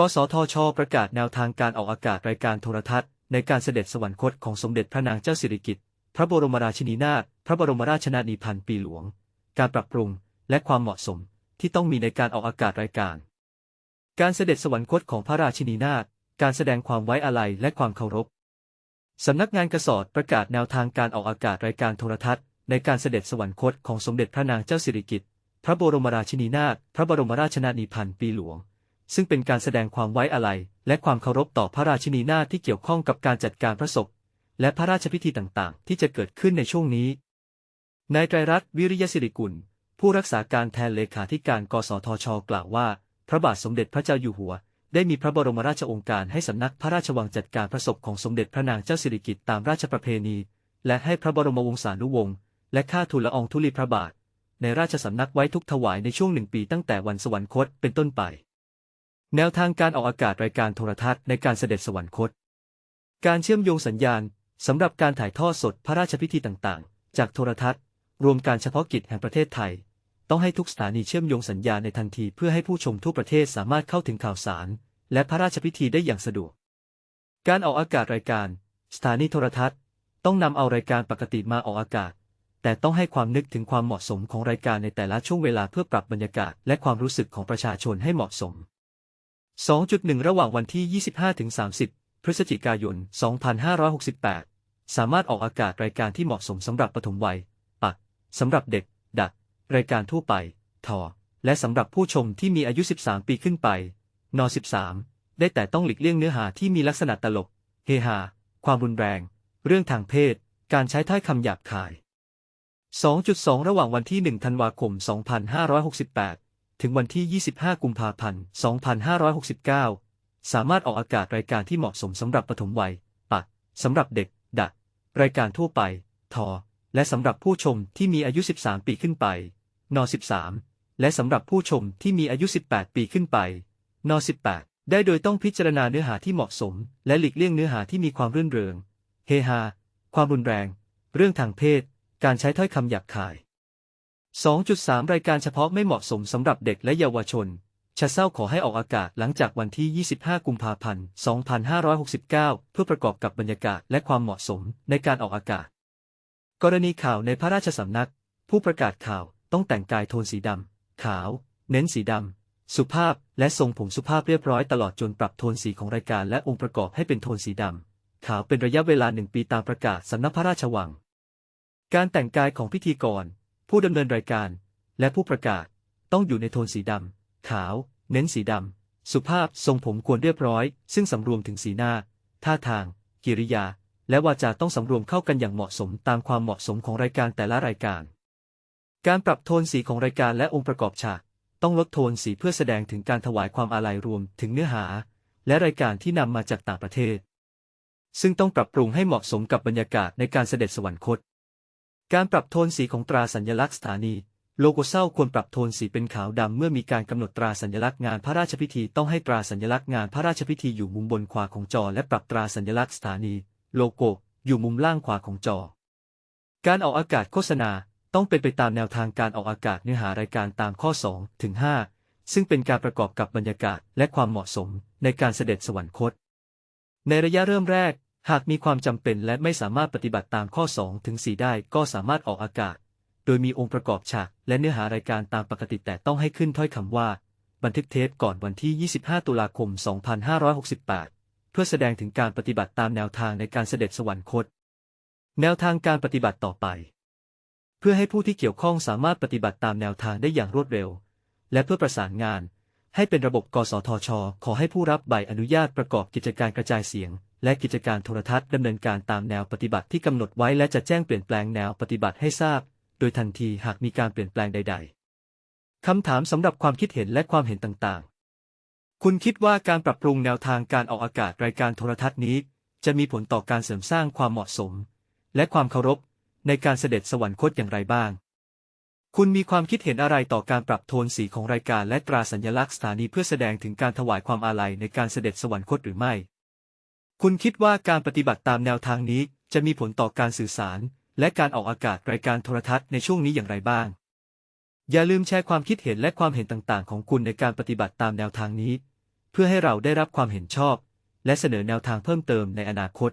กสทช ประกาศแนวทางการออกอากาศรายการโทรทัศน์ ในการเสด็จสวรรคตของสมเด็จพระนางเจ้าสิริกิติ์ พระบรมราชินีนาถ พระบรมราชนานีพันปีหลวง การปรับปรุง และความเหมาะสมที่ต้องมีในการออกอากาศรายการ การเสด็จสวรรคตของพระราชินีนาถ การแสดงความไว้อาลัยและความเคารพ สำนักงานกสอดประกาศแนวทางการออกอากาศรายการโทรทัศน์ ในการเสด็จสวรรคตของสมเด็จพระนางเจ้าสิริกิติ์ พระบรมราชินีนาถ พระบรมราชนานีพันปีหลวง ซึ่งเป็นการแสดงความไว้อาลัยและความเคารพต่อพระราชินีนาถที่เกี่ยวข้องกับการจัดการพระศพ และพระราชพิธีต่างๆ ที่จะเกิดขึ้นในช่วงนี้ นายไตรรัตน์วิริยสิริกุล ผู้รักษาการแทนเลขาธิการกสทช กล่าวว่า พระบาทสมเด็จพระเจ้าอยู่หัว ได้มีพระบรมราชองการให้สำนักพระราชวังจัดการพระศพของสมเด็จพระนางเจ้าสิริกิติ์ตามราชประเพณี และให้พระบรมวงศานุวงศ์และข้าทูลละอองธุลีพระบาท ในราชสำนักไว้ทุกถวายในช่วงหนึ่งปีตั้งแต่วันสวรรคตเป็นต้นไป แนวทางการออกอากาศรายการโทรทัศน์ในการเสด็จสวรรคต การเชื่อมโยงสัญญาณสำหรับการถ่ายทอดสดพระราชพิธีต่างๆ จากโทรทัศน์ รวมการเฉพาะกิจแห่งประเทศไทย ต้องให้ทุกสถานีเชื่อมโยงสัญญาณในทันทีเพื่อให้ผู้ชมทั่วประเทศสามารถเข้าถึงข่าวสาร และพระราชพิธีได้อย่างสะดวก การออกอากาศรายการ สถานีโทรทัศน์ ต้องนำเอารายการปกติมาออกอากาศ แต่ต้องให้ความนึกถึงความเหมาะสมของรายการในแต่ละช่วงเวลาเพื่อปรับบรรยากาศ และความรู้สึกของประชาชนให้เหมาะสม 2.1 ระหว่างวันที่ 25-30 พฤศจิกายน 2568 สามารถออกอากาศรายการที่เหมาะสมสำหรับปฐมวัย ปัก สำหรับเด็ก ดัก รายการทั่วไป ทอ และสำหรับผู้ชมที่มีอายุ 13 ปีขึ้นไป น 13 ได้แต่ต้องหลีกเลี่ยงเนื้อหาที่มีลักษณะตลก เฮฮา ความรุนแรง เรื่องทางเพศ การใช้ถ้อยคำหยาบคาย 2.2 ระหว่างวันที่ 1 ธันวาคม 2568 ถึงวันที่ 25 กุมภาพันธ์ 2569 สามารถออกอากาศรายการที่เหมาะสมสำหรับปฐมวัยปักสำหรับเด็กดักรายการทั่วไป ทอ และสำหรับผู้ชมที่มีอายุ 13 ปีขึ้นไป น 13 และสำหรับผู้ชมที่มีอายุ 18 ปีขึ้นไป น 18 ได้โดยต้องพิจารณาเนื้อหาที่เหมาะสม และหลีกเลี่ยงเนื้อหาที่มีความรื่นเริง เฮฮา ความรุนแรง เรื่องทางเพศ การใช้ถ้อยคำหยาบคาย 2.3 รายการเฉพาะไม่เหมาะสมสำหรับเด็กและเยาวชนชะเศร้าขอให้ออกอากาศหลังจากวันที่ 25 กุมภาพันธ์ 2569 เพื่อประกอบกับบรรยากาศและความเหมาะสมในการออกอากาศ กรณีข่าวในพระราชสำนัก ผู้ประกาศข่าวต้องแต่งกายโทนสีดำ ขาว เน้นสีดำ สุภาพ และทรงผมสุภาพเรียบร้อยตลอดจนปรับโทนสีของรายการและองค์ประกอบให้เป็นโทนสีดำ ขาวเป็นระยะเวลาหนึ่งปีตามประกาศสำนักพระราชวัง การแต่งกายของพิธีกร ผู้ดำเนินรายการ และผู้ประกาศต้องอยู่ในโทนสีดำขาว เน้นสีดำสุภาพทรงผมควรเรียบร้อย ซึ่งสำรวมถึงสีหน้า ท่าทาง กิริยา และวาจาต้องสำรวมเข้ากันอย่างเหมาะสมตามความเหมาะสมของรายการแต่ละรายการ การปรับโทนสีของรายการและองค์ประกอบฉากต้องลดโทนสีเพื่อแสดงถึงการถวายความอาลัยรวมถึงเนื้อหา และรายการที่นำมาจากต่างประเทศ ซึ่งต้องปรับปรุงให้เหมาะสมกับบรรยากาศในการเสด็จสวรรคต การปรับโทนสีของตราสัญลักษณ์สถานี โลโกเศร้าควรปรับโทนสีเป็นขาวดำเมื่อมีการกำหนดตราสัญลักษณ์งานพระราชพิธีต้องให้ตราสัญลักษณ์งานพระราชพิธีอยู่มุมบนขวาของจอ และปรับตราสัญลักษณ์สถานี โลโก้อยู่มุมล่างขวาของจอ การออกอากาศโฆษณาต้องเป็นไปตามแนวทางการออกอากาศเนื้อหารายการตามข้อ2ถึง5ซึ่งเป็นการประกอบกับบรรยากาศและความเหมาะสมในการเสด็จสวรรคต ในระยะเริ่มแรก หากมีความจำเป็นและไม่สามารถปฏิบัติตามข้อ 2 ถึง 4 ได้ก็สามารถออกอากาศ โดยมีองค์ประกอบฉากและเนื้อหารายการตามปกติแต่ต้องให้ขึ้นถ้อยคำว่า บันทึกเทปก่อนวันที่ 25 ตุลาคม 2568 เพื่อแสดงถึงการปฏิบัติตามแนวทางในการเสด็จสวรรคต แนวทางการปฏิบัติต่อไป เพื่อให้ผู้ที่เกี่ยวข้องสามารถปฏิบัติตามแนวทางได้อย่างรวดเร็ว และเพื่อประสานงาน ให้เป็นระบบกสทช ขอให้ผู้รับใบอนุญาตประกอบกิจการกระจายเสียง และกิจการโทรทัศน์ดำเนินการตามแนวปฏิบัติที่กำหนดไว้และจะแจ้งเปลี่ยนแปลงแนวปฏิบัติให้ทราบ โดยทันทีหากมีการเปลี่ยนแปลงใด ๆ คำถามสำหรับความคิดเห็นและความเห็นต่างๆ คุณคิดว่าการปรับปรุงแนวทางการออกอากาศรายการโทรทัศน์นี้ จะมีผลต่อการเสริมสร้างความเหมาะสม และความเคารพ ในการเสด็จสวรรคตอย่างไรบ้าง คุณมีความคิดเห็นอะไรต่อการปรับโทนสีของรายการและตราสัญลักษณ์สถานีเพื่อแสดงถึงการถวายความอาลัยในการเสด็จสวรรคตหรือไม่ คุณคิดว่าการปฏิบัติตามแนวทางนี้จะมีผลต่อการสื่อสาร และการออกอากาศรายการโทรทัศน์ในช่วงนี้อย่างไรบ้าง อย่าลืมแชร์ความคิดเห็นและความเห็นต่างๆ ของคุณในการปฏิบัติตามแนวทางนี้ เพื่อให้เราได้รับความเห็นชอบ และเสนอแนวทางเพิ่มเติมในอนาคต